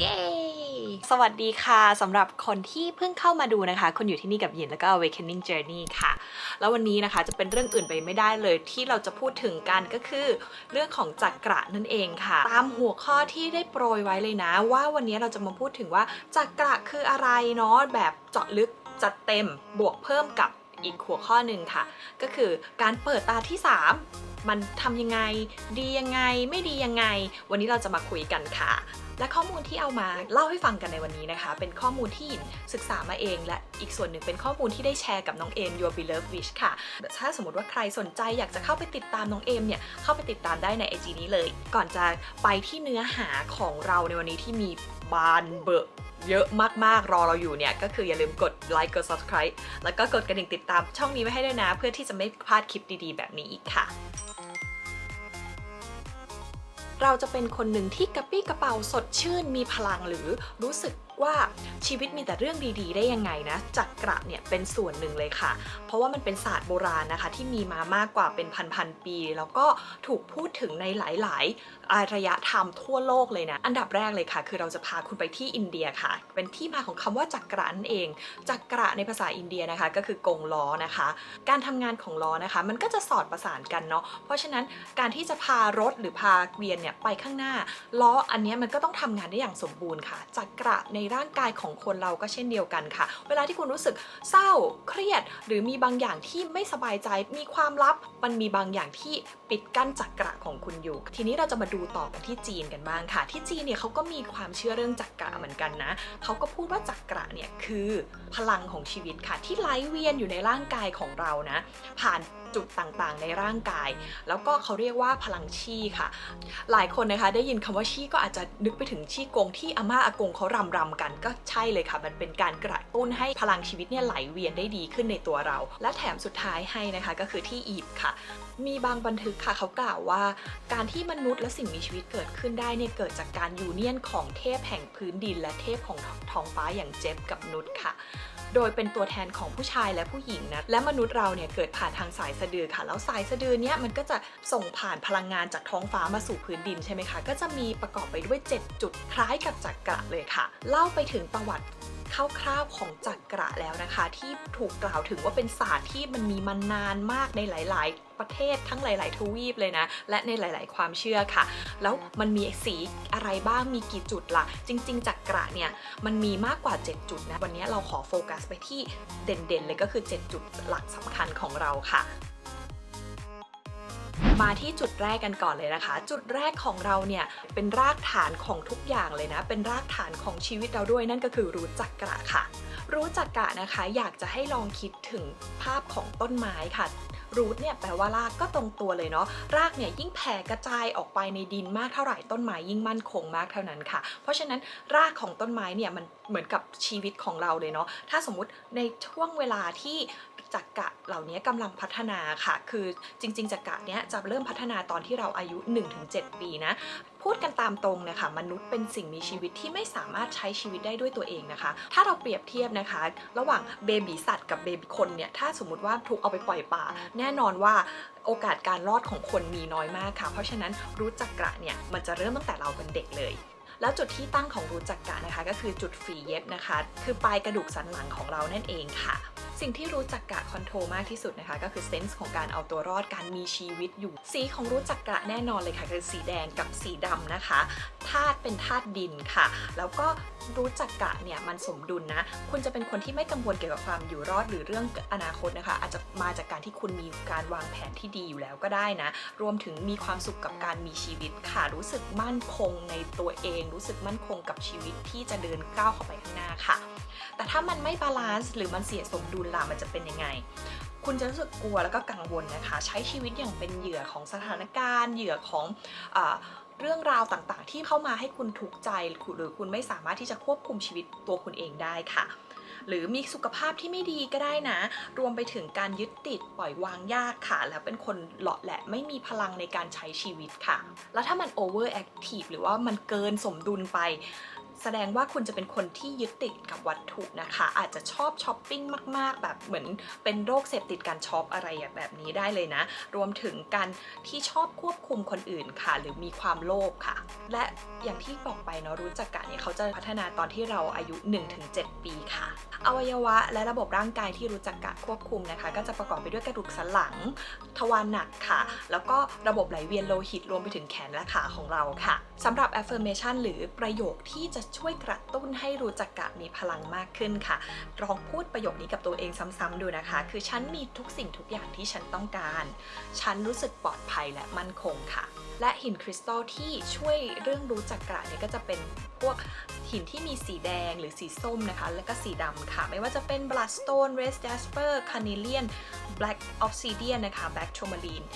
เย้ สวัสดีค่ะสำหรับคนที่เพิ่งเข้ามาดูนะคะ คุณอยู่ที่นี่กับยินแล้วก็ Awakening Journey ค่ะ แล้ววันนี้นะคะจะเป็นเรื่องอื่นไปไม่ได้เลยที่เราจะพูดถึงกันก็คือ เรื่องของจักระนั่นเองค่ะ ตามหัวข้อที่ได้โปรยไว้เลยนะ ว่าวันนี้เราจะมาพูดถึงว่าจักระคืออะไรเนาะแบบเจาะลึกจัดเต็มบวกเพิ่มกับ อีกหัวข้อหนึ่งค่ะ ก็คือการเปิดตาที่ 3 มันทำยังไง ดียังไง ไม่ดียังไง วันนี้เราจะมาคุยกันค่ะและข้อมูลที่เอามาเล่าให้ฟังกันในวันนี้นะคะ เป็นข้อมูลที่หยินศึกษามาเองและ อีกส่วนหนึ่งเป็นข้อมูลที่ได้แชร์กับน้องเอม Your Beloved Wish ค่ะ ถ้าสมมติว่าใครสนใจอยากจะเข้าไปติดตามน้องเอมเนี่ย เข้าไปติดตามได้ใน IG นี้เลย ก่อนจะไปที่เนื้อหาของเราในวันนี้ที่มีบานเบอะเยอะมากๆ รอเราอยู่เนี่ย ก็คืออย่าลืมกดไลค์กด subscribe แล้วก็กดกระดิ่งติดตามช่องนี้ไว้ให้ด้วยนะ เพื่อที่จะไม่พลาดคลิปดีๆ แบบนี้อีกค่ะเราจะเป็นคนหนึ่งที่กระปี้กระเป๋าสดชื่นมีพลังหรือรู้สึก ว่าชีวิตมีแต่เรื่องดีๆ ได้ยังไงนะจักระเนี่ยเป็นส่วนหนึ่งเลยค่ะ เพราะว่ามันเป็นศาสตร์โบราณนะคะ ที่มีมามากกว่าเป็นพันๆปี แล้วก็ถูกพูดถึงในหลายๆอารยธรรมทั่วโลกเลยนะ อันดับแรกเลยค่ะ คือเราจะพาคุณไปที่อินเดียค่ะ เป็นที่มาของคำว่าจักระนั่นเอง จักระในภาษาอินเดียนะคะ ก็คือกงล้อนะคะ การทำงานของล้อนะคะ มันก็จะสอดประสานกันเนาะเพราะฉะนั้นการที่จะพารถหรือพาเกวียนเนี่ยไปข้างหน้าล้ออันนี้มันก็ต้องทำงานได้อย่างสมบูรณ์ค่ะจักระในร่างกายของคนเราก็เช่นเดียวกันค่ะ เวลาที่คุณรู้สึกเศร้าเครียด หรือมีบางอย่างที่ไม่สบายใจมีความลับ มันมีบางอย่างที่ปิดกั้นจักระของคุณอยู่ ทีนี้เราจะมาดูต่อกันที่จีนกันบ้างค่ะ ที่จีนเนี่ยเขาก็มีความเชื่อเรื่องจักระเหมือนกันนะเขาก็พูดว่าจักระเนี่ยคือพลังของชีวิตค่ะ ที่ไหลเวียนอยู่ในร่างกายของเรานะ ผ่าน จุดต่างๆ ในร่างกาย แล้วก็เขาเรียกว่าพลังชีค่ะ หลายคนนะคะได้ยินคำว่าชีก็อาจจะนึกไปถึงชีกงที่อาม่าอากงเขารำรำกันก็ใช่เลยค่ะ มันเป็นการกระตุ้นให้พลังชีวิตเนี่ยไหลเวียนได้ดีขึ้นในตัวเรา และแถมสุดท้ายให้นะคะก็คือที่อียิปต์ค่ะ มีบางบันทึกค่ะเขากล่าวว่า การที่มนุษย์และสิ่งมีชีวิตเกิดขึ้นได้เนี่ยเกิดจากการยูเนียนของเทพแห่งพื้นดิน และเทพของท้องฟ้าอย่างเจฟกับนุษค่ะ โดยเป็นตัวแทนของผู้ชายและผู้หญิงนะ และมนุษย์เราเนี่ยเกิดผ่านทางสายสะดือค่ะ แล้วสายสะดือเนี่ยมันก็จะส่งผ่านพลังงานจากท้องฟ้ามาสู่พื้นดินใช่ไหมคะ ก็จะมีประกอบไปด้วย 7 จุดคล้ายกับจักระเลยค่ะ เล่าไปถึงประวัติ คร่าวๆของจักระแล้วนะคะ ที่ถูกกล่าวถึงว่าเป็นศาสตร์ที่มันมีมานานมากในหลาย ๆ ประเทศทั้งหลาย ๆ ทวีปเลยนะ และในหลาย ๆ ความเชื่อค่ะ แล้วมันมีสีอะไรบ้างมีกี่จุดล่ะ จริง ๆ จักระเนี่ยมันมีมากกว่า 7 จุดนะ วันนี้เราขอโฟกัสไปที่เด่น ๆ เลยก็คือ 7 จุดหลักสำคัญของเราค่ะ มาที่จุดแรกกันก่อนเลยนะคะ จุดแรกของเราเนี่ยเป็นรากฐานของทุกอย่างเลยนะ เป็นรากฐานของชีวิตเราด้วยนั่นก็คือรู้จักกระค่ะ รู้จักกระนะคะ อยากจะให้ลองคิดถึงภาพของต้นไม้ค่ะรูทเนี่ยแปลว่ารากก็ตรงตัวเลยเนาะรากเนี่ยยิ่งแผ่กระจายออกไปในดินมากเท่าไหร่ต้นไม้ยิ่งมั่นคงมากเท่านั้นค่ะ เพราะฉะนั้นรากของต้นไม้เนี่ยมันเหมือนกับชีวิตของเราเลยเนาะถ้าสมมุติในช่วงเวลาที่ จักระเหล่านี้กำลังพัฒนาค่ะ คือจริง ๆจักระเนี้ยจะเริ่มพัฒนาตอนที่เราอายุ 1-7 ปีนะ พูดกันตามตรงนะคะมนุษย์เป็นสิ่งมีชีวิตที่ไม่สามารถใช้ชีวิตได้ด้วยตัวเองนะคะ ถ้าเราเปรียบเทียบนะคะ ระหว่างเบบีสัตว์กับเบบีคนเนี่ย ถ้าสมมติว่าถูกเอาไปปล่อยป่า แน่นอนว่าโอกาสการรอดของคนมีน้อยมากค่ะ เพราะฉะนั้นรู้จักกระเนี่ยมันจะเริ่มตั้งแต่เราเป็นเด็กเลยแล้วจุดที่ตั้งของรู้จักกะนะคะ ก็คือจุดฝีเย็บนะคะ คือปลายกระดูกสันหลังของเรานั่นเองค่ะสิ่งที่รู้จักกะคอนโทรมากที่สุดนะคะก็คือเซนส์ของการเอาตัวรอดการมีชีวิตอยู่ สีของรู้จักกะแน่นอนเลยค่ะคือสีแดงกับสีดำนะคะธาตุเป็นธาตุดินค่ะ แล้วก็รู้จักกะเนี่ยมันสมดุลนะ คุณจะเป็นคนที่ไม่กังวลเกี่ยวกับความอยู่รอดหรือเรื่องอนาคตนะคะ อาจจะมาจากการที่คุณมีการวางแผนที่ดีอยู่แล้วก็ได้นะ รวมถึงมีความสุขกับการมีชีวิตค่ะ รู้สึกมั่นคงในตัวเอง รู้สึกมั่นคงกับชีวิตที่จะเดินก้าวเข้าไปข้างหน้าค่ะ แต่ถ้ามันไม่บาลานซ์หรือมันเสียสมดุลล่ะมันจะเป็นยังไง คุณจะรู้สึกกลัวแล้วก็กังวลนะคะ ใช้ชีวิตอย่างเป็นเหยื่อของสถานการณ์ เหยื่อของอเรื่องราวต่างๆ ที่เข้ามาให้คุณทุกข์ใจหรือคุณไม่สามารถที่จะควบคุมชีวิตตัวคุณเองได้ค่ะหรือมีสุขภาพที่ไม่ดีก็ได้นะ รวมไปถึงการยึดติดปล่อยวางยากค่ะ แล้วเป็นคนเหลาะแหละไม่มีพลังในการใช้ชีวิตค่ะ แล้วถ้ามัน over active หรือว่ามันเกินสมดุลไป แสดงว่าคุณจะเป็นคนที่ยึดติดกับวัตถุนะคะ อาจจะชอบช้อปปิ้งมาก ๆ แบบเหมือนเป็นโรคเสพติดการช็อปอะไรแบบนี้ได้เลยนะ รวมถึงการที่ชอบควบคุมคนอื่นค่ะ หรือมีความโลภค่ะ และอย่างที่บอกไปเนาะรู้จักกะเนี่ยเขาจะพัฒนาตอนที่เราอายุ 1-7 ปีค่ะ อวัยวะและระบบร่างกายที่รู้จักกะควบคุมนะคะ ก็จะประกอบไปด้วยกระดูกสันหลัง ทวารหนักค่ะ แล้วก็ระบบไหลเวียนโลหิตรวมไปถึงแขนและขาของเราค่ะสำหรับ affirmation หรือประโยคที่จะช่วยกระตุ้นให้รู้จักกะมีพลังมากขึ้นค่ะ ลองพูดประโยคนี้กับตัวเองซ้ำๆดูนะคะ คือฉันมีทุกสิ่งทุกอย่างที่ฉันต้องการ ฉันรู้สึกปลอดภัยและมั่นคงค่ะ และหินคริสตัลที่ช่วยเรื่องรู้จักกะเนี่ยก็จะเป็นพวกหินที่มีสีแดงหรือสีส้มนะคะ แล้วก็สีดำค่ะ ไม่ว่าจะเป็น bloodstone red jasper carnelian black obsidian นะคะ black tourmaline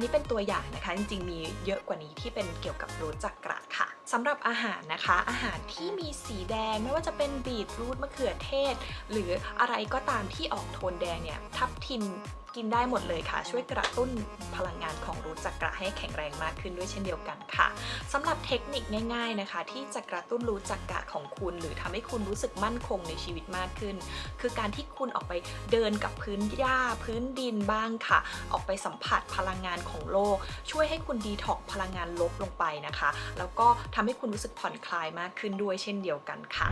นนี้เป็นตัวอย่างนะคะ จริงๆ มีเยอะกว่านี้ที่เป็นเกี่ยวกับรูทจักกระค่ะสำหรับอาหารนะคะ อาหารที่มีสีแดงไม่ว่าจะเป็นบีทรูทมะเขือเทศ หรืออะไรก็ตามที่ออกโทนแดงเนี่ยทับทิม กินได้หมดเลยค่ะ ช่วยกระตุ้นพลังงานของรู้จักระให้แข็งแรงมากขึ้นด้วยเช่นเดียวกันค่ะสำหรับเทคนิคง่ายๆนะคะ ที่จะกระตุ้นรู้จักระของคุณ หรือทำให้คุณรู้สึกมั่นคงในชีวิตมากขึ้น คือการที่คุณออกไปเดินกับพื้นหญ้าพื้นดินบ้างค่ะ ออกไปสัมผัสพลังงานของโลก ช่วยให้คุณดีท็อกพลังงานลบลงไปนะคะ แล้วก็ทำให้คุณรู้สึกผ่อนคลายมากขึ้นด้วยเช่นเดียวกันค่ะ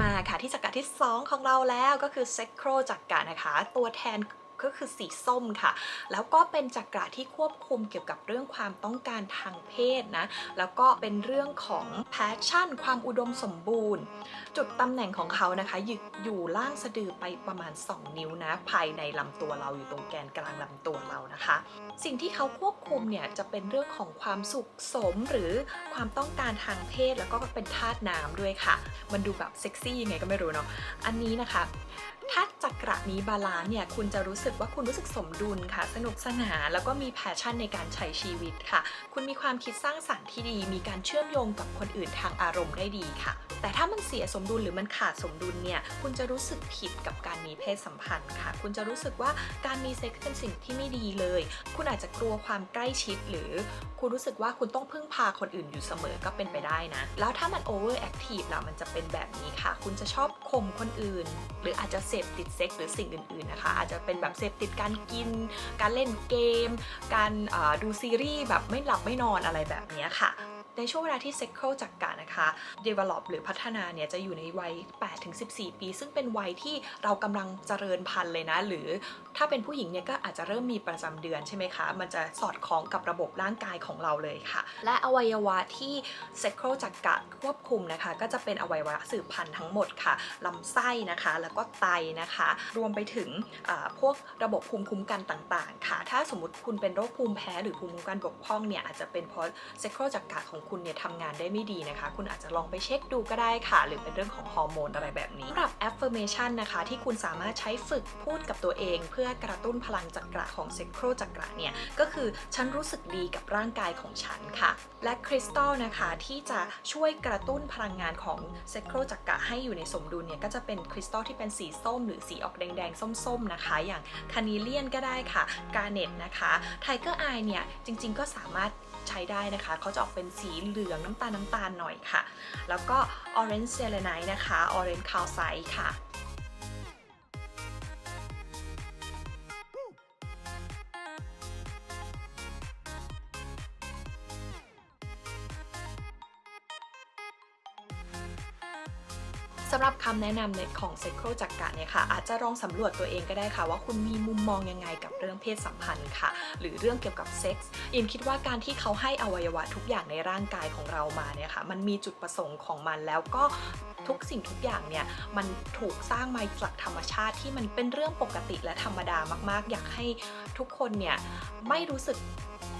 มาค่ะที่จักรที่ 2 ของเราแล้วก็คือเซคโครจักรนะคะ ตัวแทน ก็คือสีส้มค่ะ แล้วก็เป็นจักระที่ควบคุมเกี่ยวกับเรื่องความต้องการทางเพศนะ แล้วก็เป็นเรื่องของ passion ความอุดมสมบูรณ์ จุดตำแหน่งของเขานะคะอยู่อยู่ล่างสะดือไปประมาณ 2 นิ้วนะ ภายในลำตัวเราอยู่ตรงแกนกลางลำตัวเรานะคะ สิ่งที่เขาควบคุมเนี่ยจะเป็นเรื่องของความสุขสมหรือความต้องการทางเพศแล้วก็เป็นธาตุน้ำด้วยค่ะ มันดูแบบเซ็กซี่ยังไงก็ไม่รู้เนาะอันนี้นะคะ ถ้าจักระนี้บาลานซ์เนี่ยคุณจะรู้สึกว่าคุณรู้สึกสมดุลค่ะ สนุกสนานแล้วก็มีแพชชั่นในการใช้ชีวิตค่ะ คุณมีความคิดสร้างสรรค์ที่ดี มีการเชื่อมโยงกับคนอื่นทางอารมณ์ได้ดีค่ะ แต่ถ้ามันเสียสมดุลหรือมันขาดสมดุลเนี่ยคุณจะรู้สึกผิดกับการมีเพศสัมพันธ์ค่ะ คุณจะรู้สึกว่าการมีเซ็กซ์เป็นสิ่งที่ไม่ดีเลย คุณอาจจะกลัวความใกล้ชิดหรือคุณรู้สึกว่าคุณต้องพึ่งพาคนอื่นอยู่เสมอก็เป็นไปได้นะ แล้วถ้ามันโอเวอร์แอคทีฟล่ะมันจะเป็นแบบนี้ค่ะ คุณจะชอบข่มคนอื่น หรืออาจจะเสพติดเซ็กหรือสิ่งอื่นๆนะคะ อาจจะเป็นแบบเสพติดการกิน การเล่นเกม การดูซีรีส์แบบไม่หลับไม่นอนอะไรแบบนี้ค่ะ ในช่วงเวลาที่เซ็กเคิลจักกะนะคะ develop หรือพัฒนาเนี่ยจะอยู่ในวัย 8-14 ปี ซึ่งเป็นวัยที่เรากำลังเจริญพันธุ์เลยนะ หรือถ้าเป็นผู้หญิงเนี่ยก็อาจจะเริ่มมีประจำเดือนใช่ไหมคะ มันจะสอดคล้องกับระบบร่างกายของเราเลยค่ะ และอวัยวะที่เซ็กเคิลจักกะควบคุมนะคะ ก็จะเป็นอวัยวะสืบพันธุ์ทั้งหมดค่ะลำไส้นะคะ แล้วก็ไตนะคะ รวมไปถึงพวกระบบภูมิคุ้มกันต่าง ๆ ค่ะ ถ้าสมมติคุณเป็นโรคภูมิแพ้หรือภูมิคุ้มกันบกพร่องเนี่ยอาจจะเป็นเพราะเซ็กเคิลจักกะของคุณเนี่ยทำงานได้ไม่ดีนะคะ คุณอาจจะลองไปเช็คดูก็ได้ค่ะ หรือเป็นเรื่องของฮอร์โมนอะไรแบบนี้สำหรับ affirmation นะคะ ที่คุณสามารถใช้ฝึกพูดกับตัวเอง เพื่อกระตุ้นพลังจักระของเซ็กโครจักระเนี่ยก็คือฉันรู้สึกดีกับร่างกายของฉันค่ะ และคริสตัลนะคะที่จะช่วยกระตุ้นพลังงานของเซ็กโครจักระให้อยู่ในสมดุลเนี่ยก็จะเป็นคริสตัลที่เป็นสีส้ม หรือสีออกแดงๆ ส้มๆนะคะ อย่างคานิเลียนก็ได้ค่ะกาเน็ตนะคะไทเกอร์ไอเนี่ยจริงๆก็สามารถ ใช้ได้นะคะเขาจะออกเป็นสีเหลืองน้ำตาลน้ำตาลหน่อยค่ะ แล้วก็ Orange Selenite นะคะ Orange Calcite ค่ะำหรับคำแนะนำในของเซ c โครจักกะเนี่ยค่ะอาจจะลองสำรวจตัวเองก็ได้ค่ะว่าคุณมีมุมมองยังไงกับเรื่องเพศสัมพันธ์ค่ะ หรือเรื่องเกี่ยวกับเซ็กส์อิมคิดว่าการที่เขาให้อวัยวะทุกอย่างในร่างกายของเรามาเนี่ยค่ะมันมีจุดประสงค์ของมันแล้วก็ทุกสิ่งทุกอย่างเนี่ยมันถูกสร้างมาจากธรรมชาติที่มันเป็นเรื่องปกติและธรรมดามากๆ อยากให้ทุกคนเนี่ยไม่รู้สึก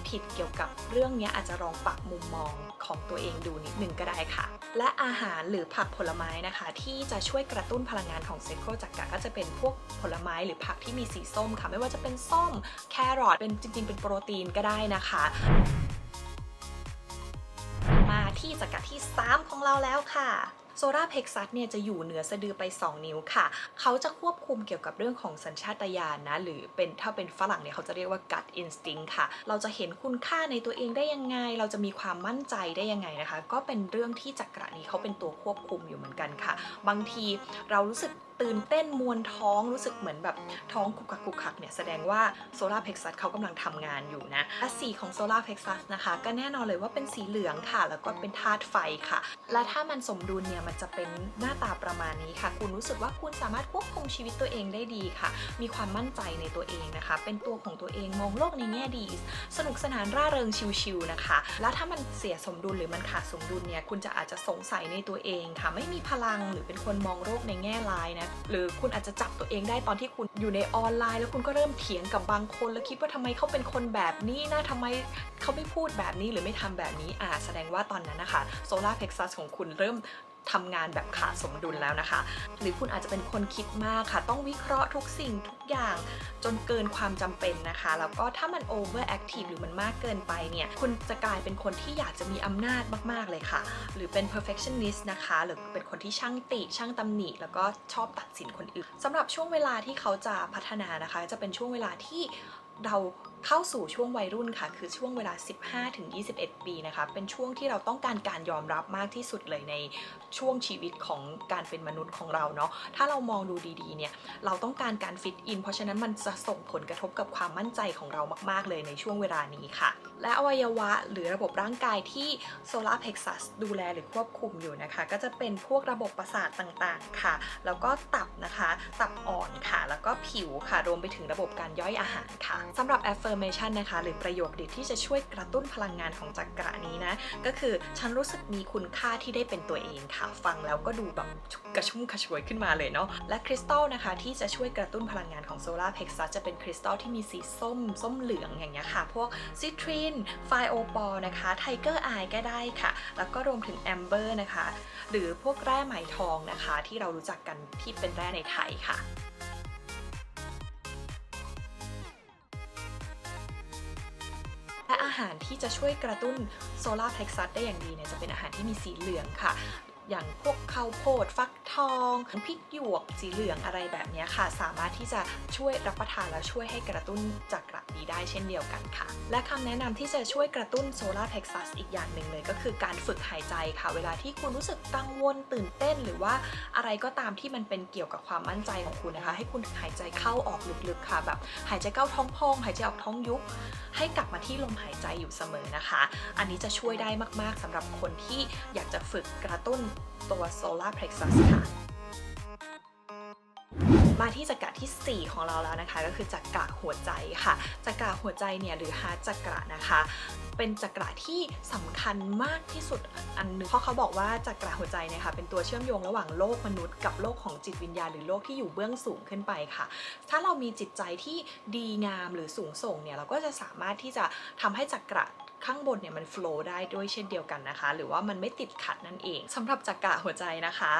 ผิดเกี่ยวกับเรื่องนี้อาจจะลองปรับมุมมองของตัวเองดูนิดนึงก็ได้ค่ะ และอาหารหรือผักผลไม้นะคะ ที่จะช่วยกระตุ้นพลังงานของเซโครจักกะก็จะเป็นพวกผลไม้หรือผักที่มีสีส้มค่ะ ไม่ว่าจะเป็นส้มแครอทเป็นจริง ๆ เป็นโปรตีนก็ได้นะคะมาที่จักระที่ 3 ของเราแล้วค่ะ โซราเพกซัสเนี่ยจะอยู่เหนือสะดือไป 2 นิ้วค่ะ เขาจะควบคุมเกี่ยวกับเรื่องของสัญชาตญาณนะ หรือเป็นถ้าเป็นฝรั่งเนี่ยเขาจะเรียกว่า gut instinct ค่ะ เราจะเห็นคุณค่าในตัวเองได้ยังไง เราจะมีความมั่นใจได้ยังไงนะคะ ก็เป็นเรื่องที่จักระนี้เขาเป็นตัวควบคุมอยู่เหมือนกันค่ะ บางทีเรารู้สึกตื่นเต้นมวนท้องรู้สึกเหมือนแบบท้องคุกคักคุกคักเนี่ยแสดงว่าโซลาร์เพ x ซัสเขากำลังทำงานอยู่นะและสีของโซลาร์เพ x ซัสนะคะ ก็แน่นอนเลยว่าเป็นสีเหลืองค่ะ แล้วก็เป็นธาตุไฟค่ะ และถ้ามันสมดุลเนี่ยมันจะเป็นหน้าตาประมาณนี้ค่ะ คุณรู้สึกว่าคุณสามารถควบคุมชีวิตตัวเองได้ดีค่ะ มีความมั่นใจในตัวเองนะคะ เป็นตัวของตัวเองมองโลกในแง่ดี สนุกสนานร่าเริงชิวๆนะคะ แล้วถ้ามันเสียสมดุลหรือมันขาดสมดุลเนี่ยคุณจะอาจจะสงสัยในตัวเองค่ะ ไม่มีพลังหรือเป็นคนมองโลกในแง่ร้ายนะหรือคุณอาจจะจับตัวเองได้ตอนที่คุณอยู่ในออนไลน์ แล้วคุณก็เริ่มเถียงกับบางคน แล้วคิดว่าทำไมเขาเป็นคนแบบนี้นะทำไมเขาไม่พูดแบบนี้หรือไม่ทำแบบนี้อ่าแสดงว่าตอนนั้นนะคะโซลาร์เพ็กซัสของคุณเริ่ม ทำงานแบบขาดสมดุลแล้วนะคะ หรือคุณอาจจะเป็นคนคิดมากค่ะ ต้องวิเคราะห์ทุกสิ่งทุกอย่าง จนเกินความจำเป็นนะคะ แล้วก็ถ้ามัน over active หรือมันมากเกินไปเนี่ย คุณจะกลายเป็นคนที่อยากจะมีอำนาจมากๆเลยค่ะ หรือเป็น perfectionist นะคะ หรือเป็นคนที่ช่างติ ช่างตำหนิ แล้วก็ชอบตัดสินคนอื่นสำหรับช่วงเวลาที่เขาจะพัฒนานะคะ จะเป็นช่วงเวลาที่เรา เข้าสู่ช่วงวัยรุ่นค่ะ คือช่วงเวลา 15-21 ปีนะคะ เป็นช่วงที่เราต้องการการยอมรับมากที่สุดเลยในช่วงชีวิตของการเป็นมนุษย์ของเราเนาะ ถ้าเรามองดูดีๆ เนี่ย เราต้องการการฟิตอิน เพราะฉะนั้นมันจะส่งผลกระทบกับความมั่นใจของเรามาก ๆ เลยในช่วงเวลานี้ค่ะ และอวัยวะหรือระบบร่างกายที่โซลาร์เพ x ซัสดูแลหรือควบคุมอยู่นะคะ ก็จะเป็นพวกระบบประสาทต่างๆค่ะ แล้วก็ตับนะคะ ตับอ่อนค่ะ แล้วก็ผิวค่ะ รวมไปถึงระบบการย่อยอาหารค่ะสำหรับ affirmation นะคะ หรือประโยคเด็ดที่จะช่วยกระตุ้นพลังงานของจักระนี้นะ ก็คือฉันรู้สึกมีคุณค่าที่ได้เป็นตัวเองค่ะ ฟังแล้วก็ดูแบบกระชุ่มกระชวยขึ้นมาเลยเนาะ และคริสตัลนะคะที่จะช่วยกระตุ้นพลังงานของโซลาร์เพ x ซัสจะเป็นคริสตัลที่มีสีส้ม ส้มเหลืองอย่างเงี้ยค่ะ พวกซิตรินไฟโอปอลนะคะไทเกอร์อายก็ได้ค่ะ แล้วก็รวมถึงแอมเบอร์นะคะ หรือพวกแร่ไหมทองนะคะ ที่เรารู้จักกันที่เป็นแร่ในไทยค่ะและอาหารที่จะช่วยกระตุ้นโซลาร์เพ x ซัสได้อย่างดีเนี่ยจะเป็นอาหารที่มีสีเหลืองค่ะ อย่างพวกข้าวโพดฟักทองพริกหยวกสีเหลืองอะไรแบบนี้ค่ะ สามารถที่จะช่วยรับประทานแล้วช่วยให้กระตุ้นจักระนี้ได้เช่นเดียวกันค่ะ และคำแนะนำที่จะช่วยกระตุ้นโซลาร์เพ x ซัสอีกอย่างหนึ่งเลยก็คือการฝึกหายใจค่ะ เวลาที่คุณรู้สึกกังวลตื่นเต้น หรือว่าอะไรก็ตามที่มันเป็นเกี่ยวกับความมั่นใจของคุณนะคะ ให้คุณหายใจเข้าออกลึกๆค่ะแบบหายใจเข้าท้องพอง หายใจออกท้องยุบให้กลับมาที่ลมหายใจอยู่เสมอนะคะ อันนี้จะช่วยได้มากๆสำหรับคนที่อยากจะฝึกกระตุ้นตัวโซลาร์เพ x ซัสค่ะ มาที่จักระที่ 4 ของเราแล้วนะคะ ก็คือจักระหัวใจค่ะ จักระหัวใจเนี่ยหรือฮาร์จักระนะคะ เป็นจักระที่สำคัญมากที่สุดอันหนึงเพราะเขาบอกว่าจักระหัวใจเนี่ยค่ะเป็นตัวเชื่อมโยงระหว่างโลกมนุษย์กับโลกของจิตวิญญาณหรือโลกที่อยู่เบื้องสูงขึ้นไปค่ะ ถ้าเรามีจิตใจที่ดีงามหรือสูงส่งเนี่ยเราก็จะสามารถที่จะทำให้จักระ ข้างบนเนี่ยมันโฟล์ได้ด้วยเช่นเดียวกันนะคะ หรือว่ามันไม่ติดขัดนั่นเองสำหรับจักระหัวใจนะคะ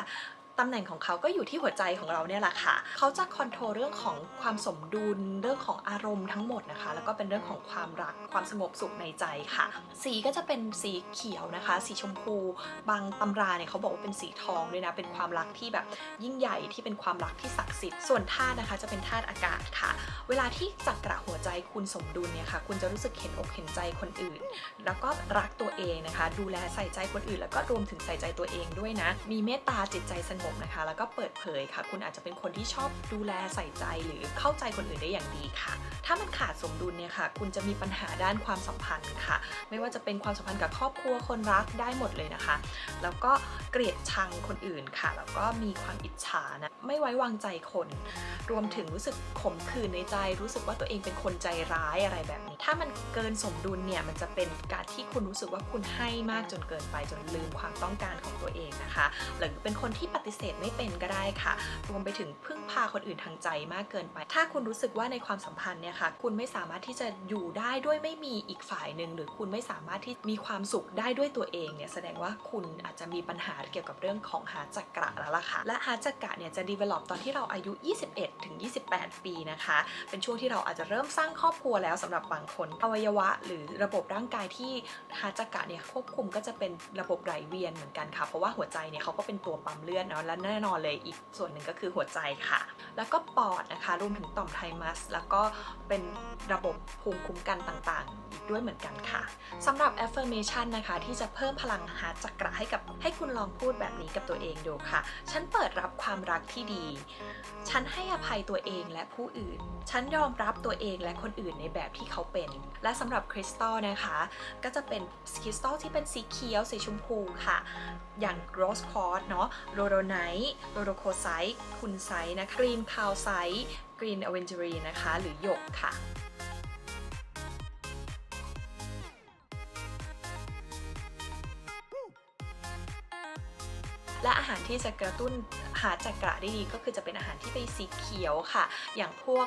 ตำแหน่งของเขาก็อยู่ที่หัวใจของเราเนี่ยแหละค่ะ เขาจะคอนโทรลเรื่องของความสมดุล เรื่องของอารมณ์ทั้งหมดนะคะ แล้วก็เป็นเรื่องของความรัก ความสงบสุขในใจค่ะ สีก็จะเป็นสีเขียวนะคะ สีชมพู บางตำราเนี่ยเขาบอกว่าเป็นสีทองด้วยนะ เป็นความรักที่แบบยิ่งใหญ่ที่เป็นความรักที่ศักดิ์สิทธิ์ ส่วนธาตุนะคะ จะเป็นธาตุอากาศค่ะ เวลาที่จักระหัวใจคุณสมดุลเนี่ยค่ะ คุณจะรู้สึกเห็นอกเห็นใจคนอื่น แล้วก็รักตัวเองนะคะ ดูแลใส่ใจคนอื่น แล้วก็รวมถึงใส่ใจตัวเองด้วยนะ มีเมตตาจิตใจสงบนะคะ แล้วก็เปิดเผยค่ะ คุณอาจจะเป็นคนที่ชอบดูแลใส่ใจหรือเข้าใจคนอื่นได้อย่างดีค่ะ ถ้ามันขาดสมดุลเนี่ยค่ะ คุณจะมีปัญหาด้านความสัมพันธ์ค่ะ ไม่ว่าจะเป็นความสัมพันธ์กับครอบครัวคนรักได้หมดเลยนะคะ แล้วก็เกลียดชังคนอื่นค่ะ แล้วก็มีความอิจฉานะ ไม่ไว้วางใจคน รวมถึงรู้สึกขมขื่นในใจ รู้สึกว่าตัวเองเป็นคนใจร้ายอะไรแบบนี้ ถ้ามันเกินสมดุลเนี่ยมันจะเป็นการที่คุณรู้สึกว่าคุณให้มากจนเกินไปจนลืมความต้องการของตัวเองนะคะ หรือเป็นคนที่ปฏิฏิเสธไม่เป็นก็ได้ค่ะ รวมไปถึงพึ่งพาคนอื่นทางใจมากเกินไป ถ้าคุณรู้สึกว่าในความสัมพันธ์เนี่ยค่ะ คุณไม่สามารถที่จะอยู่ได้ด้วยไม่มีอีกฝ่ายหนึ่งหรือคุณไม่สามารถที่มีความสุขได้ด้วยตัวเองเนี่ยแสดงว่าคุณอาจจะมีปัญหาเกี่ยวกับเรื่องของหาจักระแล้วล่ะค่ะ และหาจักระเนี่ยจะ develop ตอนที่เราอายุ 21ถึง28 ปีนะคะ เป็นช่วงที่เราอาจจะเริ่มสร้างครอบครัวแล้วสำหรับบางคนอวัยวะ หรือระบบร่างกายที่หาจักระเนี่ยควบคุมก็จะเป็นระบบไหลเวียนเหมือนกันค่ะ เพราะว่าหัวใจเนี่ยเขาก็เป็นตัวปั๊มเลือดเนาะและแน่นอนเลยอีกส่วนหนึ่งก็คือหัวใจค่ะ แล้วก็ปอดนะคะรวมถึงต่อมไทมัส แล้วก็เป็นระบบภูมิคุ้มกันต่างๆ อีกด้วยเหมือนกันค่ะสำหรับ affirmation นะคะ ที่จะเพิ่มพลังหาจักระให้กับให้คุณลองพูดแบบนี้กับตัวเองดูค่ะ ฉันเปิดรับความรักที่ดี ฉันให้อภัยตัวเองและผู้อื่น ฉันยอมรับตัวเองและคนอื่นในแบบที่เขาเป็น และสำหรับคริสตัลนะคะ ก็จะเป็นคริสตัลที่เป็นสีเขียวสีชมพูค่ะ อย่าง rose quartz เนาะโรโดไนท์โรโดโคไซต์คุณไซต์นะคะ green c a l c i t e green aventurine นะคะ หรือหยกค่ะและอาหารที่จะกระตุ้น หาจักระได้ดีก็คือจะเป็นอาหารที่เป็นสีเขียวค่ะ อย่างพวก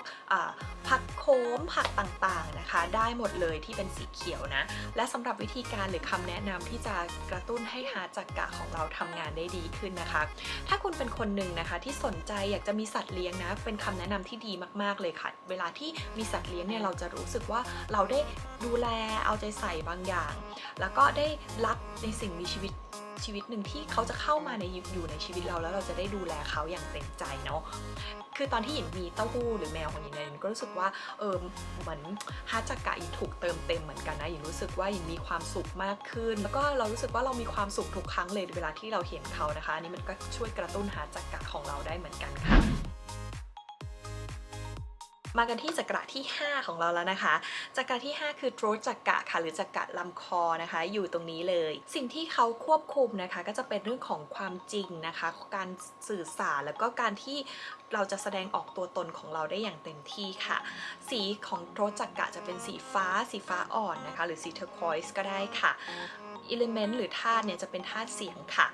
ผักโขมผักต่างๆนะคะ ได้หมดเลยที่เป็นสีเขียวนะ และสำหรับวิธีการหรือคำแนะนำที่จะกระตุ้นให้หาจักระของเราทำงานได้ดีขึ้นนะคะ ถ้าคุณเป็นคนหนึ่งนะคะที่สนใจอยากจะมีสัตว์เลี้ยงนะ เป็นคำแนะนำที่ดีมากๆเลยค่ะ เวลาที่มีสัตว์เลี้ยงเนี่ยเราจะรู้สึกว่าเราได้ดูแลเอาใจใส่บางอย่าง แล้วก็ได้รับในสิ่งมีชีวิต ชีวิตหนึ่งที่เขาจะเข้ามาในอยู่ในชีวิตเราแล้วเราจะได้ดูแลเขาอย่างเต็มใจเนาะคือตอนที่หยินมีเต้าหู้หรือแมวของหยินเนี่ยหยินก็รู้สึกว่าเออเหมือนฮาจักะหยินถูกเติมเต็มเหมือนกันนะหยินรู้สึกว่าหยินมีความสุขมากขึ้น แล้วก็เรารู้สึกว่าเรามีความสุขทุกครั้งเลยเวลาที่เราเห็นเขานะคะอันนี้มันก็ช่วยกระตุ้นฮาจักะของเราได้เหมือนกันค่ะ มากันที่จักระที่ 5 ของเราแล้วนะคะ จักระที่ 5 คือโทรจักระค่ะ หรือจักระลำคอนะคะ อยู่ตรงนี้เลย สิ่งที่เขาควบคุมนะคะ ก็จะเป็นเรื่องของความจริงนะคะ การสื่อสารแล้วก็การที่เราจะแสดงออกตัวตนของเราได้อย่างเต็มที่ค่ะ สีของโทรจักระจะเป็นสีฟ้า สีฟ้าอ่อนนะคะ หรือสีเทอร์คอยส์ก็ได้ค่ะอิเลเมนต์หรือธาตุเนี่ยจะเป็นธาตุเสียงค่ะ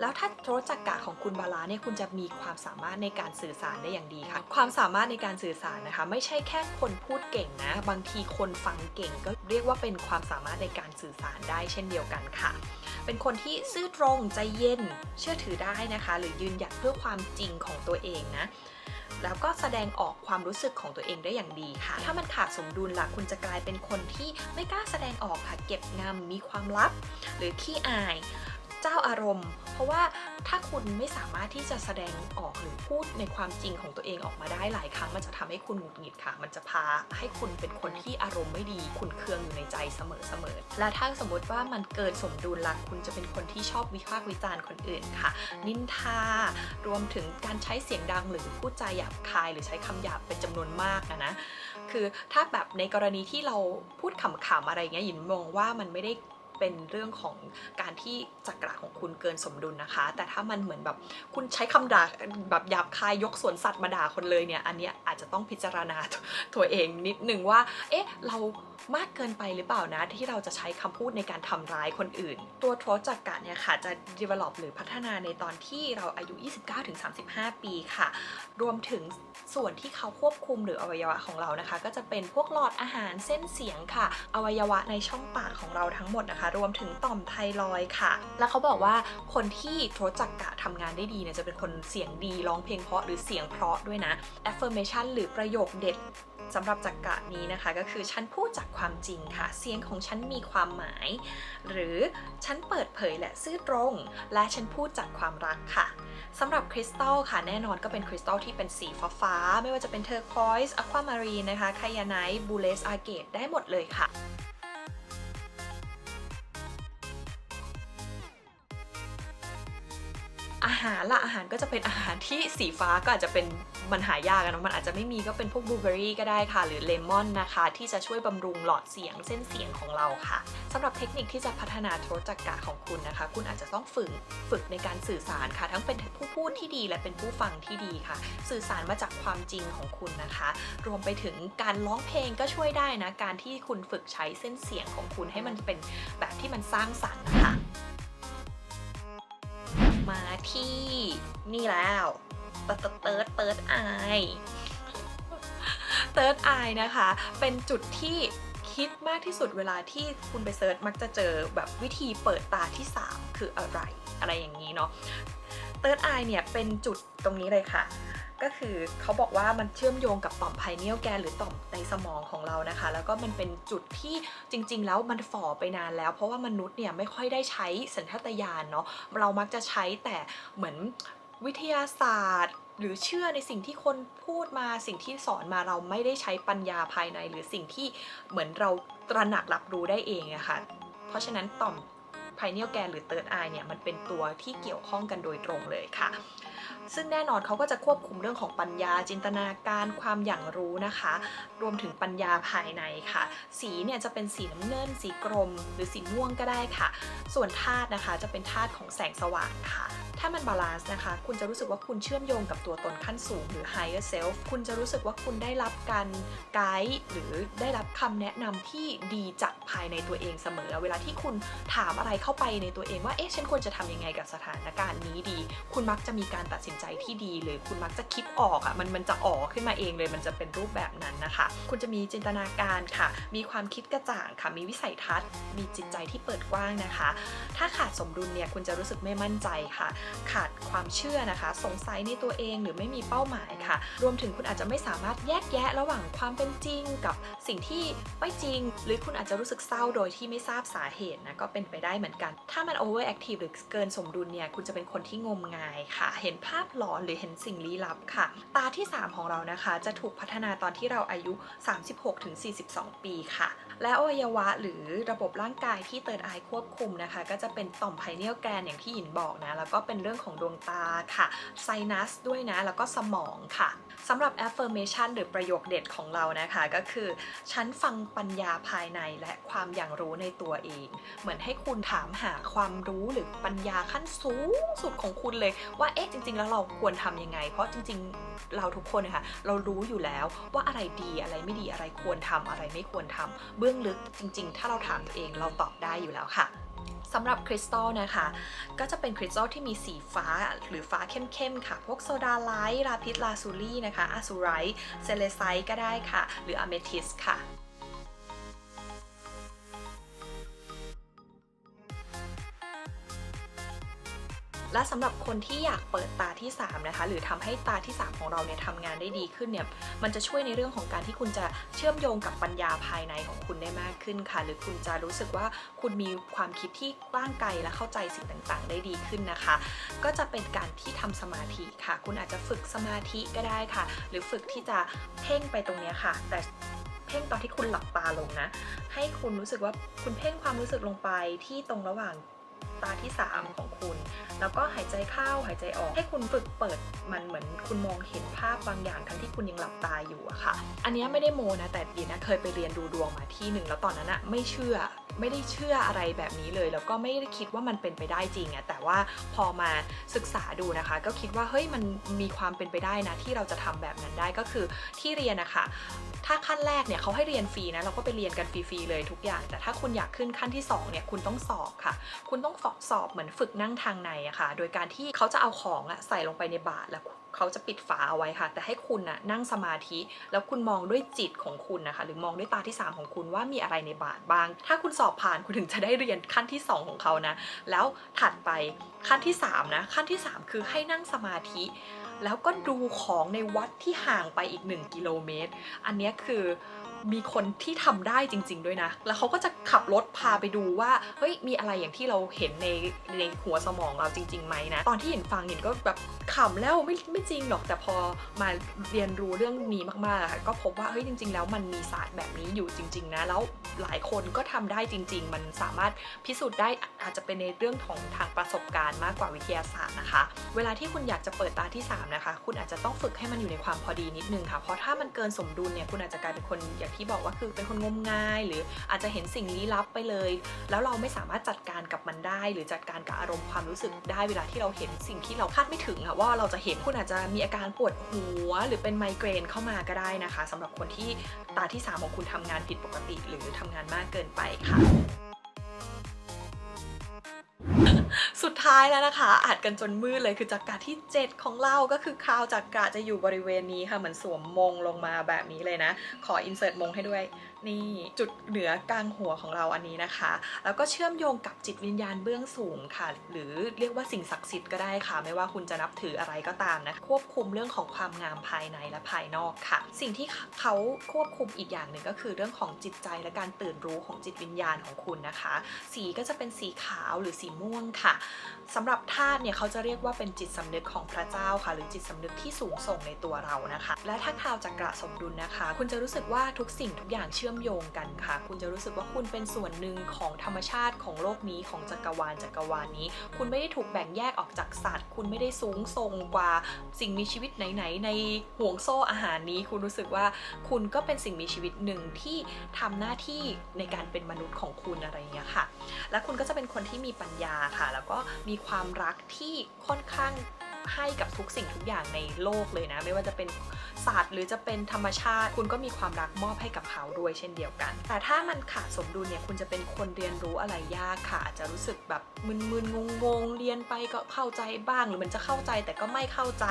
แล้วถ้าโทรจักระของคุณบาลาเนี่ยคุณจะมีความสามารถในการสื่อสารได้อย่างดีค่ะ ความสามารถในการสื่อสารนะคะ ไม่ใช่แค่คนพูดเก่งนะ บางทีคนฟังเก่งก็เรียกว่าเป็นความสามารถในการสื่อสารได้เช่นเดียวกันค่ะ เป็นคนที่ซื่อตรงใจเย็นเชื่อถือได้นะคะ หรือยืนหยัดเพื่อความจริงของตัวเองนะแล้วก็แสดงออกความรู้สึกของตัวเองได้อย่างดีค่ะ ถ้ามันขาดสมดุลล่ะคุณจะกลายเป็นคนที่ไม่กล้าแสดงออกค่ะ เก็บงำมีความลับ หรือขี้อาย เจ้าอารมณ์ เพราะว่าถ้าคุณไม่สามารถที่จะแสดงออกหรือพูดในความจริงของตัวเองออกมาได้หลายครั้ง มันจะทำให้คุณหงุดหงิดค่ะ มันจะพาให้คุณเป็นคนที่อารมณ์ไม่ดีคุณเคืองอยู่ในใจเสมอๆและถ้าสมมติว่ามันเกินสมดุลละคุณจะเป็นคนที่ชอบวิพากษ์วิจารณ์คนอื่นค่ะ นินทารวมถึงการใช้เสียงดังหรือพูดจาหยาบคาย หรือใช้คำหยาบเป็นจำนวนมากนะนะคือถ้าแบบในกรณีที่เราพูดขำๆอะไรเงี้ยหยินมองว่ามันไม่ได้ เป็นเรื่องของการที่จักระของคุณเกินสมดุลนะคะ แต่ถ้ามันเหมือนแบบคุณใช้คำด่าแบบหยาบคายยกสวนสัตว์มาด่าคนเลยเนี่ยอันเนี้ย อาจจะต้องพิจารณาตัวเองนิดนึงว่า เอ๊ะ เรามากเกินไปหรือเปล่านะ ที่เราจะใช้คำพูดในการทำร้ายคนอื่น ตัวโทรจักระเนี่ยค่ะ จะ develop หรือพัฒนาในตอนที่เราอายุ 29-35 ปีค่ะ รวมถึงส่วนที่เขาควบคุมหรืออวัยวะของเรานะคะ ก็จะเป็นพวกหลอดอาหารเส้นเสียงค่ะ อวัยวะในช่องปากของเราทั้งหมดนะคะ รวมถึงต่อมไทรอยค่ะ แล้วเขาบอกว่าคนที่โทรจักระทำงานได้ดีเนี่ยจะเป็นคนเสียงดีร้องเพลงเพราะหรือเสียงเพราะด้วยนะ affirmation หรือประโยคเด็ดสำหรับจักระนี้นะคะ ก็คือฉันพูดจากความจริงค่ะ เสียงของฉันมีความหมาย หรือฉันเปิดเผยและซื่อตรง และฉันพูดจากความรักค่ะสำหรับคริสตัลค่ะแน่นอนก็เป็นคริสตัลที่เป็นสีฟ้าๆไม่ว่าจะเป็นเทอร์คอยส์อะความารีนนะคะไคยาไนท์บูเลสอาเกตได้หมดเลยค่ะ หารละอาหารก็จะเป็นอาหารที่สีฟ้าก็อาจจะเป็นมันหายากนะมันอาจจะไม่มีก็เป็นพวกบลูเบอรี่ก็ได้ค่ะ หรือเลมอนนะคะ ที่จะช่วยบำรุงหลอดเสียงเส้นเสียงของเราค่ะสำหรับเทคนิคที่จะพัฒนาโทรจักระของคุณนะคะ คุณอาจจะต้องฝึกฝึกในการสื่อสารค่ะ ทั้งเป็นผู้พูดที่ดีและเป็นผู้ฟังที่ดีค่ะ สื่อสารมาจากความจริงของคุณนะคะ รวมไปถึงการร้องเพลงก็ช่วยได้นะการที่คุณฝึกใช้เส้นเสียงของคุณให้มันเป็นแบบที่มันสร้างสรรค์นะคะ มาที่นี่แล้วเติร์ดเติร์ดเติร์ดไอเติร์ดไอนะคะ เป็นจุดที่คิดมากที่สุดเวลาที่คุณไปเซิร์ชมักจะเจอแบบวิธีเปิดตาที่ 3 คืออะไรอะไรอย่างนี้เนาะ เติร์ดไอเนี่ยเป็นจุดตรงนี้เลยค่ะ ก็คือเขาบอกว่ามันเชื่อมโยงกับต่อมไพเนียลแกนหรือต่อมในสมองของเรานะคะ แล้วก็มันเป็นจุดที่จริง ๆ แล้วมันฝ่อไปนานแล้ว เพราะว่ามนุษย์เนี่ยไม่ค่อยได้ใช้สัญชาตญาณเนาะเรามักจะใช้แต่เหมือนวิทยาศาสตร์หรือเชื่อในสิ่งที่คนพูดมาสิ่งที่สอนมาเราไม่ได้ใช้ปัญญาภายใน หรือสิ่งที่เหมือนเราตระหนักรับรู้ได้เองอะค่ะเพราะฉะนั้นต่อม ไพเนียลแกนหรือเติร์ดไอเนี่ยมันเป็นตัวที่เกี่ยวข้องกันโดยตรงเลยค่ะ ซึ่งแน่นอนเขาก็จะควบคุมเรื่องของปัญญา จินตนาการความอย่างรู้นะคะ รวมถึงปัญญาภายในค่ะ สีเนี่ยจะเป็นสีน้ำเงิน สีกรม หรือสีม่วงก็ได้ค่ะ ส่วนธาตุนะคะจะเป็นธาตุของแสงสว่างค่ะถ้ามันบาลานซ์นะคะ คุณจะรู้สึกว่าคุณเชื่อมโยงกับตัวตนขั้นสูงหรือ higher self คุณจะรู้สึกว่าคุณได้รับการไกด์หรือได้รับคำแนะนำที่ดีจากภายในตัวเองเสมอ เวลาที่คุณถามอะไรเข้าไปในตัวเองว่า เอ๊ะ ฉันควรจะทำยังไงกับสถานการณ์นี้ดี คุณมักจะมีการตัดสินใจที่ดี หรือคุณมักจะคิดออกอะ่ะมันมันจะออกขึ้นมาเองเลย มันจะเป็นรูปแบบนั้นนะคะ คุณจะมีจินตนาการค่ะ มีความคิดกระจ่างค่ะ มีวิสัยทัศน์ มีจิตใจที่เปิดกว้างนะคะ ถ้าขาดสมดุลเนี่ยคุณจะรู้สึกไม่มั่นใจค่ะ ขาดความเชื่อนะคะ สงสัยในตัวเองหรือไม่มีเป้าหมายค่ะ รวมถึงคุณอาจจะไม่สามารถแยกแยะระหว่างความเป็นจริงกับสิ่งที่ไม่จริง หรือคุณอาจจะรู้สึกเศร้าโดยที่ไม่ทราบสาเหตุนะก็เป็นไปได้เหมือนกัน ถ้ามัน over active หรือเกินสมดุลเนี่ยคุณจะเป็นคนที่งมงายค่ะ เห็นภาพหลอนหรือเห็นสิ่งลี้ลับค่ะ ตาที่ 3 ของเรานะคะ จะถูกพัฒนาตอนที่เราอายุ 36-42 ปีค่ะ และอวัยวะหรือระบบร่างกายที่เติร์ดไอควบคุมนะคะ ก็จะเป็นต่อมไพเนียลแกนอย่างที่หยินบอกนะ แล้วก็เป็นเรื่องของดวงตาค่ะไซนัสด้วยนะ แล้วก็สมองค่ะสำหรับ affirmation หรือประโยคเด็ดของเรานะคะ ก็คือ ฉันฟังปัญญาภายในและความอย่างรู้ในตัวเอง เหมือนให้คุณถามหาความรู้หรือปัญญาขั้นสูงสุดของคุณเลยว่าเอ๊ะจริง ๆ แล้วเราควรทำยังไง เพราะจริง ๆ เราทุกคนนะคะเรารู้อยู่แล้วว่าอะไรดีอะไรไม่ดีอะไรควรทำอะไรไม่ควรทำเบื้องลึกจริง ๆ ถ้าเราถามตัวเองเราตอบได้อยู่แล้วค่ะสำหรับคริสตัลนะคะ ก็จะเป็นคริสตัลที่มีสีฟ้าหรือฟ้าเข้มๆค่ะ พวกโซดาไลท์ลาพิสลาซูลี่นะคะอาซูไรท์เซเลไซต์ก็ได้ค่ะ หรืออะเมทิสค่ะ และสำหรับคนที่อยากเปิดตาที่3นะคะหรือทำให้ตาที่ 3 ของเราเนี่ยทำงานได้ดีขึ้นเนี่ยมันจะช่วยในเรื่องของการที่คุณจะเชื่อมโยงกับปัญญาภายในของคุณได้มากขึ้นค่ะ หรือคุณจะรู้สึกว่าคุณมีความคิดที่กว้างไกลและเข้าใจสิ่งต่างๆ ได้ดีขึ้นนะคะ ก็จะเป็นการที่ทำสมาธิค่ะ คุณอาจจะฝึกสมาธิก็ได้ค่ะ หรือฝึกที่จะเพ่งไปตรงนี้ค่ะ แต่เพ่งตอนที่คุณหลับตาลงนะ ให้คุณรู้สึกว่าคุณเพ่งความรู้สึกลงไปที่ตรงระหว่าง ตาที่ 3 ของคุณ แล้วก็หายใจเข้าหายใจออก ให้คุณฝึกเปิดมันเหมือนคุณมองเห็นภาพบางอย่างทั้งที่คุณยังหลับตาอยู่อะค่ะ อันนี้ไม่ได้โมนะแต่ดีนะเคยไปเรียนดูดวงมาที่หนึ่งแล้วตอนนั้นอะไม่เชื่อไม่ได้เชื่ออะไรแบบนี้เลย แล้วก็ไม่ได้คิดว่ามันเป็นไปได้จริงอะแต่ว่าพอมาศึกษาดูนะคะ ก็คิดว่าเฮ้ยมันมีความเป็นไปได้นะที่เราจะทำแบบนั้นได้ก็คือที่เรียนนะคะถ้าขั้นแรกเนี่ยเขาให้เรียนฟรีนะเราก็ไปเรียนกันฟรีๆเลยทุกอย่าง แต่ถ้าคุณอยากขึ้นขั้นที่2เนี่ยคุณต้องสอบค่ะ คุณต้องสอบเหมือนฝึกนั่งทางในอะค่ะ โดยการที่เขาจะเอาของอะใส่ลงไปในบาตรแล้วเขาจะปิดฝาเอาไว้ค่ะ แต่ให้คุณนะนั่งสมาธิ แล้วคุณมองด้วยจิตของคุณนะคะ หรือมองด้วยตาที่ 3 ของคุณว่ามีอะไรในบาตรบ้าง ถ้าคุณสอบผ่านคุณถึงจะได้เรียนขั้นที่ 2 ของเขานะ แล้วถัดไปขั้นที่3นะขั้นที่ 3 คือให้นั่งสมาธิ แล้วก็ดูของในวัดที่ห่างไปอีก 1 กิโลเมตร อันนี้คือ มีคนที่ทำได้จริง ๆ ด้วยนะ แล้วเขาก็จะขับรถพาไปดูว่า เฮ้ย มีอะไรอย่างที่เราเห็นในในหัวสมองเราจริงๆไหมนะ ตอนที่เห็นฟังเห็นก็แบบขำแล้วไม่ไม่จริงหรอก แต่พอมาเรียนรู้เรื่องนี้มากๆอะก็พบว่า เฮ้ย จริง ๆ แล้วมันมีศาสตร์แบบนี้อยู่จริง ๆ นะ แล้วหลายคนก็ทำได้จริง ๆ มันสามารถพิสูจน์ได้อาจจะเป็นในเรื่องของทางประสบการณ์มากกว่าวิทยาศาสตร์นะคะ เวลาที่คุณอยากจะเปิดตาที่ 3 นะคะ คุณอาจจะต้องฝึกให้มันอยู่ในความพอดีนิดนึงค่ะ เพราะถ้ามันเกินสมดุลเนี่ย คุณอาจจะกลายเป็นคนอย่างที่บอกว่าคือเป็นคนงมงาย หรืออาจจะเห็นสิ่งลี้ลับไปเลย แล้วเราไม่สามารถจัดการกับมันได้ หรือจัดการกับอารมณ์ความรู้สึกได้เวลาที่เราเห็นสิ่งที่เราคาดไม่ถึงอะว่าเราจะเห็นคุณอาจจะมีอาการปวดหัว หรือเป็นไมเกรนเข้ามาก็ได้นะคะสำหรับคนที่ตาที่3ของคุณทำงานผิดปกติ หรือทำงานมากเกินไปค่ะ สุดท้ายแล้วนะคะอัดกันจนมืดเลยคือจักราที่ 7 ของเราก็คือคราวจักราจะอยู่บริเวณนี้ค่ะเหมือนสวมมงลงมาแบบนี้เลยนะ ขออินเสิร์ตมงให้ด้วย นี่จุดเหนือกลางหัวของเราอันนี้นะคะ แล้วก็เชื่อมโยงกับจิตวิญญาณเบื้องสูงค่ะ หรือเรียกว่าสิ่งศักดิ์สิทธิ์ก็ได้ค่ะ ไม่ว่าคุณจะนับถืออะไรก็ตามนะควบคุมเรื่องของความงามภายในและภายนอกค่ะ สิ่งที่เขาควบคุมอีกอย่างหนึ่งก็คือเรื่องของจิตใจและการตื่นรู้ของจิตวิญญาณของคุณนะคะ สีก็จะเป็นสีขาวหรือสีม่วงค่ะสำหรับธาตุเนี่ยเขาจะเรียกว่าเป็นจิตสำนึกของพระเจ้าค่ะ หรือจิตสำนึกที่สูงส่งในตัวเรานะคะ และถ้าคราวจักระสมดุลนะคะ คุณจะรู้สึกว่าทุกสิ่งทุกอย่างเชื่อมโยงกันค่ะ คุณจะรู้สึกว่าคุณเป็นส่วนหนึ่งของธรรมชาติของโลกนี้ของจักรวาลจักรวาลนี้ คุณไม่ได้ถูกแบ่งแยกออกจากสัตว์ คุณไม่ได้สูงส่งกว่าสิ่งมีชีวิตไหนๆในห่วงโซ่อาหารนี้ คุณรู้สึกว่าคุณก็เป็นสิ่งมีชีวิตหนึ่งที่ทำหน้าที่ในการเป็นมนุษย์ของคุณอะไรเงี้ยค่ะ และคุณก็จะเป็นคนที่มีปัญญาค่ะ แล้วก็มีความรักที่ค่อนข้าง ให้กับทุกสิ่งทุกอย่างในโลกเลยนะ ไม่ว่าจะเป็นสัตว์หรือจะเป็นธรรมชาติ คุณก็มีความรักมอบให้กับเขาด้วยเช่นเดียวกัน แต่ถ้ามันขาดสมดุลเนี่ยคุณจะเป็นคนเรียนรู้อะไรยากค่ะ อาจจะรู้สึกแบบมึนๆงงๆ เรียนไปก็เข้าใจบ้าง หรือมันจะเข้าใจแต่ก็ไม่เข้าใจ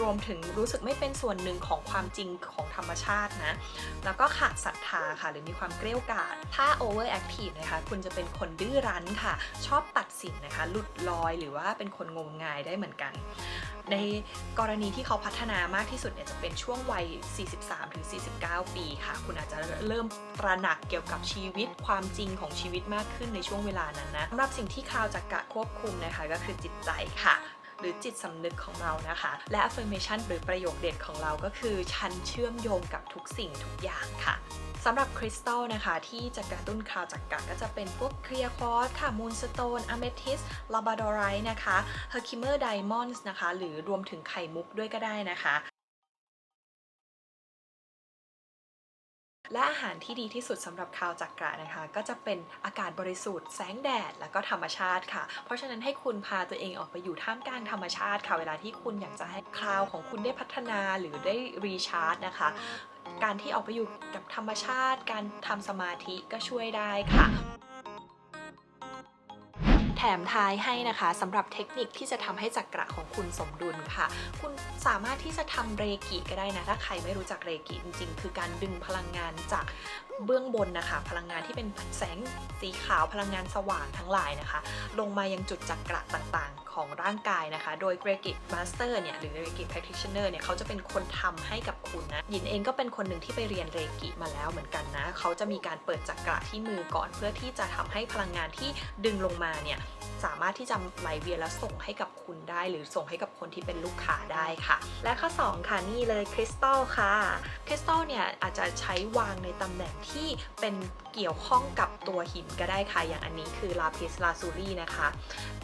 รวมถึงรู้สึกไม่เป็นส่วนหนึ่งของความจริงของธรรมชาตินะ แล้วก็ขาดศรัทธาค่ะ หรือมีความเกลี้ยกล่อมถ้า over active นะคะ คุณจะเป็นคนดื้อรั้นค่ะ ชอบตัดสินนะคะ หลุดลอยหรือว่าเป็นคนงมงายได้เหมือนกัน ในกรณีที่เขาพัฒนามากที่สุดเนี่ยจะเป็นช่วงวัย 43-49 ปีค่ะ คุณอาจจะเริ่มตระหนักเกี่ยวกับชีวิตความจริงของชีวิตมากขึ้นในช่วงเวลานั้นนะสำหรับสิ่งที่คราวจักระควบคุมนะคะก็คือจิตใจค่ะ หรือจิตสำนึกของเรานะคะ และ affirmation หรือประโยคเด็ดของเราก็คือ ฉันเชื่อมโยงกับทุกสิ่งทุกอย่างค่ะสำหรับคริสตัลนะคะ ที่จะกระตุ้นคราวจักระก็จะเป็นพวกเคลียร์คอร์สค่ะมูนสโตนอะเมทิสลาบาดอไรต์นะคะเฮอร์คิเมอร์ไดมอนด์นะคะ หรือรวมถึงไข่มุกด้วยก็ได้นะคะ และอาหารที่ดีที่สุดสำหรับคาวจักระนะคะ ก็จะเป็นอากาศบริสุทธิ์แสงแดดแล้วก็ธรรมชาติค่ะ เพราะฉะนั้นให้คุณพาตัวเองออกไปอยู่ท่ามกลางธรรมชาติค่ะ เวลาที่คุณอยากจะให้คราวของคุณได้พัฒนาหรือได้รีชาร์จนะคะ การที่ออกไปอยู่กับธรรมชาติ การทำสมาธิก็ช่วยได้ค่ะ มท้ายให้นะคะสำหรับเทคนิคที่จะทำให้จักระของคุณสมดุลค่ะ คุณสามารถที่จะทำเรกิก็ได้นะ ถ้าใครไม่รู้จักเรกิจริง ๆ คือการดึงพลังงานจาก เบื้องบนนะคะ พลังงานที่เป็นแสงสีขาวพลังงานสว่างทั้งหลายนะคะ ลงมายังจุดจักระต่างๆ ของร่างกายนะคะ โดยเรกิมาสเตอร์เนี่ยหรือเรกิ practitioner เนี่ยเขาจะเป็นคนทำให้กับคุณนะยินเองก็เป็นคนหนึ่งที่ไปเรียนเรกิมาแล้วเหมือนกันนะเขาจะมีการเปิดจักระที่มือก่อน เพื่อที่จะทำให้พลังงานที่ดึงลงมาเนี่ยสามารถที่จะไหลเวียนและส่งให้กับคุณได้ หรือส่งให้กับคนที่เป็นลูกค้าได้ค่ะ และข้อ 2 ค่ะนี่เลยคริสตัลค่ะคริสตัลเนี่ยอาจจะใช้วางในตำแหน่งที่เป็นเกี่ยวข้องกับตัวหินก็ได้ค่ะ อย่างอันนี้คือลาพิสลาซูรี่นะคะ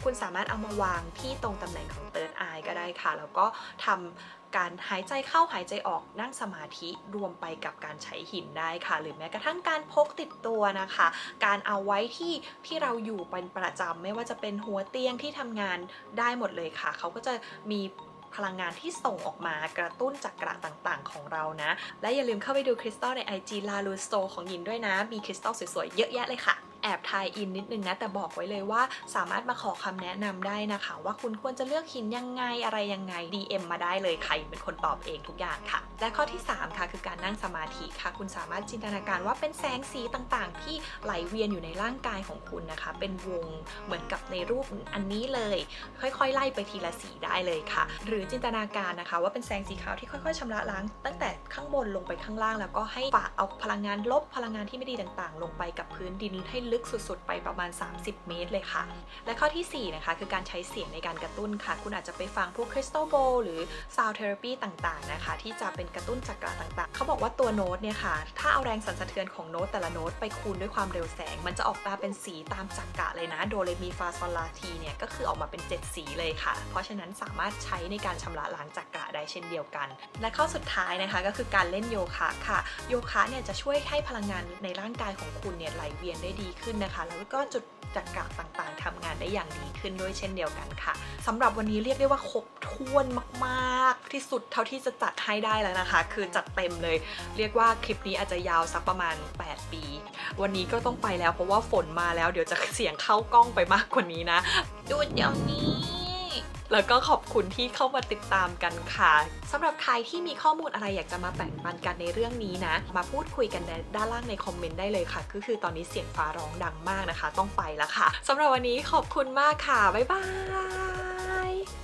คุณสามารถเอามาวางที่ตรงตำแหน่งของเติร์ดไอก็ได้ค่ะ แล้วก็ทำการหายใจเข้าหายใจออกนั่งสมาธิรวมไปกับการใช้หินได้ค่ะ หรือแม้กระทั่งการพกติดตัวนะคะ การเอาไว้ที่ที่เราอยู่เป็นประจำไม่ว่าจะเป็นหัวเตียงที่ทำงานได้หมดเลยค่ะ เขาก็จะมี พลังงานที่ส่งออกมากระตุ้นจักระต่างๆ ของเรานะ และอย่าลืมเข้าไปดูคริสตัลใน IG La l u s t o ของยินด้วยนะ มีคริสตัลสวยๆ เยอะแยะเลยค่ะ แอบทายอินนิดนึงนะแต่บอกไว้เลยว่าสามารถมาขอคำแนะนำได้นะคะ ว่าคุณควรจะเลือกหินยังไงอะไรยังไง DM มาได้เลยใครเป็นคนตอบเองทุกอย่างค่ะ และข้อที่ 3 ค่ะ คือการนั่งสมาธิค่ะ คุณสามารถจินตนาการว่าเป็นแสงสีต่างๆ ที่ไหลเวียนอยู่ในร่างกายของคุณนะคะ เป็นวงเหมือนกับในรูปอันนี้เลย ค่อยๆ ไล่ไปทีละสีได้เลยค่ะ หรือจินตนาการนะคะ ว่าเป็นแสงสีขาวที่ค่อยๆชำระล้าง ตั้งแต่ข้างบนลงไปข้างล่าง แล้วก็ให้ฝากเอาพลังงานลบพลังงานที่ไม่ดีต่างๆ ลงไปกับพื้นดินให้ลึกสุดๆ ไปประมาณ 30 เมตรเลยค่ะ และข้อทีสี่ 4 นะคะคือการใช้เสียงในการกระตุ้นค่ะ คุณอาจจะไปฟังพวกคริสตัลโบหรือ Sound Therapy ต่างๆนะคะ ที่จะเป็นกระตุ้นจักระต่างๆ เขาบอกว่าตัวโน้ตเนี่ยค่ะ ถ้าเอาแรงสั่นสะเทือนของโน้ตแต่ละโน้ตไปคูณด้วยความเร็วแสง มันจะออกมาเป็นสีตามจักระเลยนะ โดเรมีฟาซอลาทีเนี่ยก็คือออกมาเป็น 7 สีเลยค่ะ เพราะฉะนั้นสามารถใช้ในการชำระล้างจักระได้เช่นเดียวกัน และข้อสุดท้ายนะคะก็คือการเล่นโยคะค่ะ โยคะเนี่ยจะช่วยให้พลังงานในร่างกายของคุณเนี่ยไหลเวียนได้ดีขึ้นนะคะ แล้วก็จุดจักระต่างๆทำงานได้อย่างดีขึ้นด้วยเช่นเดียวกันค่ะสำหรับวันนี้เรียกได้ว่าครบถ้วนมากๆ ที่สุดเท่าที่จะจัดให้ได้แล้วนะคะ คือจัดเต็มเลย เรียกว่าคลิปนี้อาจจะยาวสักประมาณ 8 ปี วันนี้ก็ต้องไปแล้วเพราะว่าฝนมาแล้วเดี๋ยวจะเสียงเข้ากล้องไปมากกว่านี้นะดูเดี๋ยวนี้ แล้วก็ขอบคุณที่เข้ามาติดตามกันค่ะสำหรับใครที่มีข้อมูลอะไรอยากจะมาแบ่งปันกันในเรื่องนี้นะ มาพูดคุยกันในด้านล่างในคอมเมนต์ได้เลยค่ะ ก็คือตอนนี้เสียงฟ้าร้องดังมากนะคะ ต้องไปแล้วค่ะสำหรับวันนี้ขอบคุณมากค่ะ บ๊ายบาย